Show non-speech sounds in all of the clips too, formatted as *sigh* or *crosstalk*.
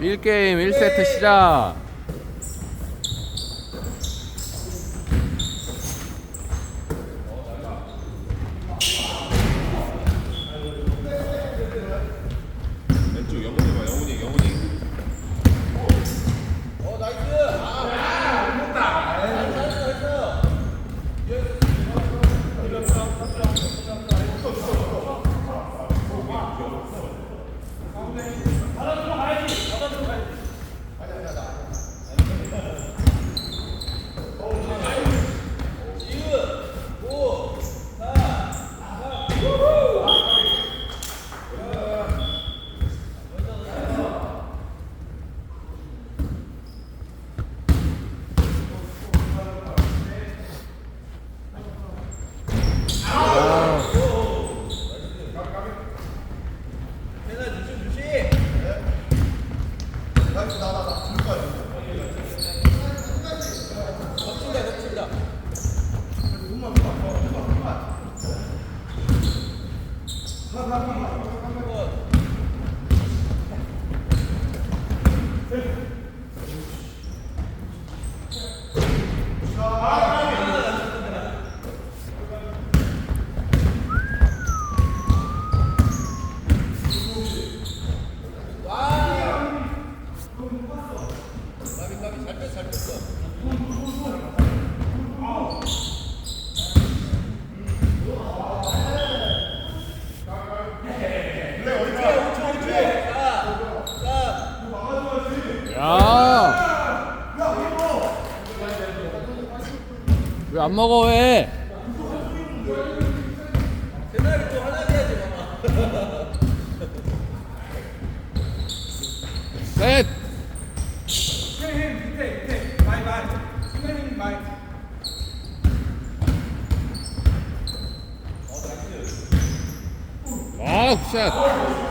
1게임 1세트 시작 왜 안 먹어 왜? 셋! 아, 굿샷!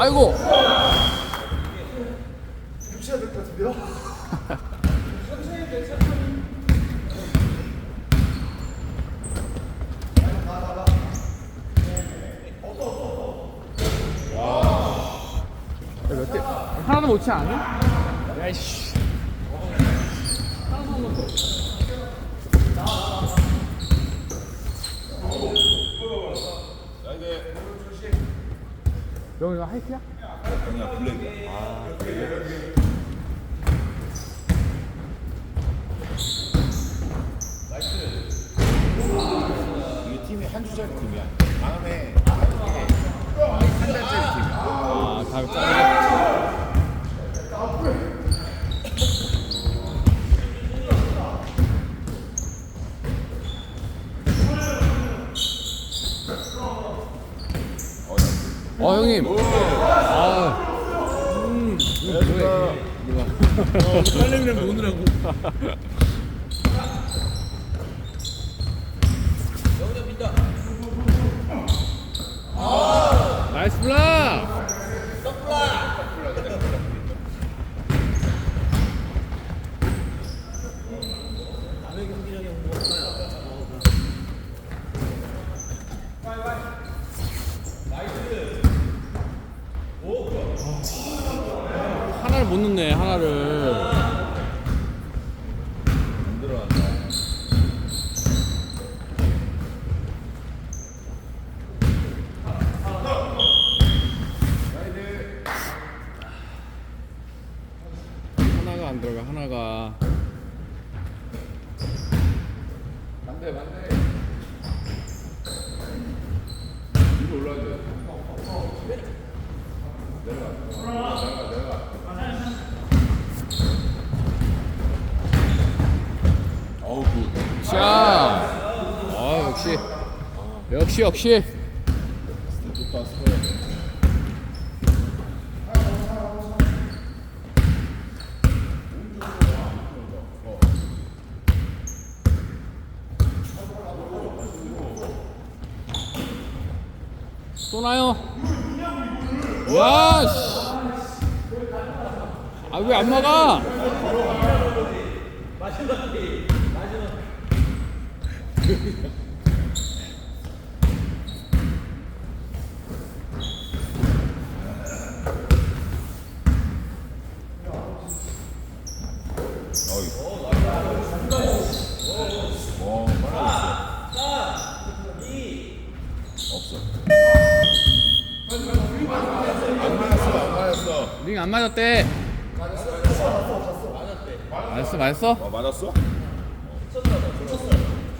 아이고! 몇 대? 못치 않아? 야이씨. 형 이거 하이트야? 아니야 블랙이야 아 블랙 이게 팀이 한 주짜리 팀이야 다음에 한 달짜리 팀이야 아, 다음 짜 형님. 아. 음. 이거 뭐야? 이거. 딸내미랑 노느라고 나이스 블락. 하나를 못 넣네 하나를. 안 들어가 하나가. 역시. 역시 쏘나요? 야, 씨. 아, 왜 안 막아? 어이 *laughs* 어 빨라졌어 없어 안 맞았어 안 맞았어 링 안 맞았대. 맞았어, 맞았어? 어 맞았어?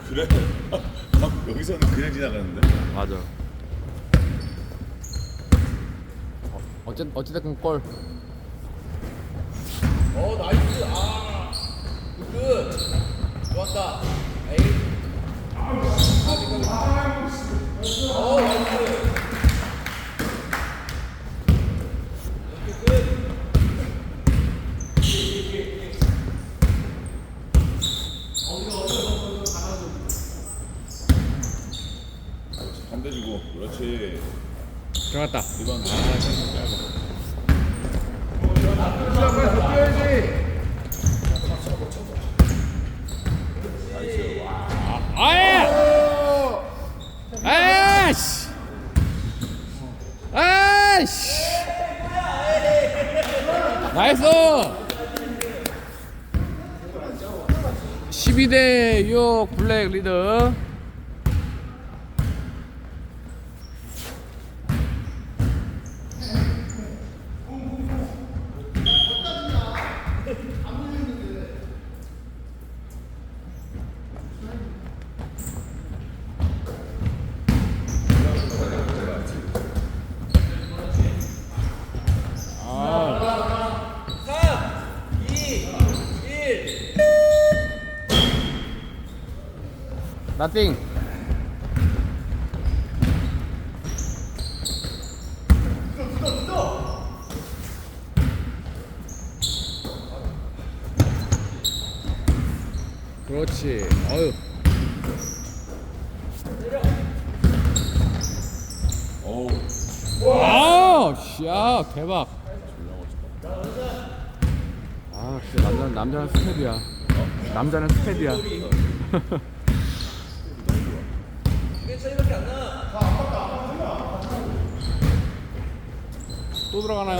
그래? *laughs* 여기서는 그냥 지나가는데 맞아. 어쨌 어찌됐든 골. 어 나이스 아 굿. 좋았다 에이 아어 나이스 반대 주고 그렇지 들어갔다. 이건 아예! 아이씨! 아이씨! 나이스! 12대 6 블랙 리더. 나띵. 그렇지. 어유. 아, 씨야 대박. 아, 진짜 남자는 남자는 스텝이야. 남자는 스텝이야. *laughs* 이게 차이밖에 안 나 또 들어가나요?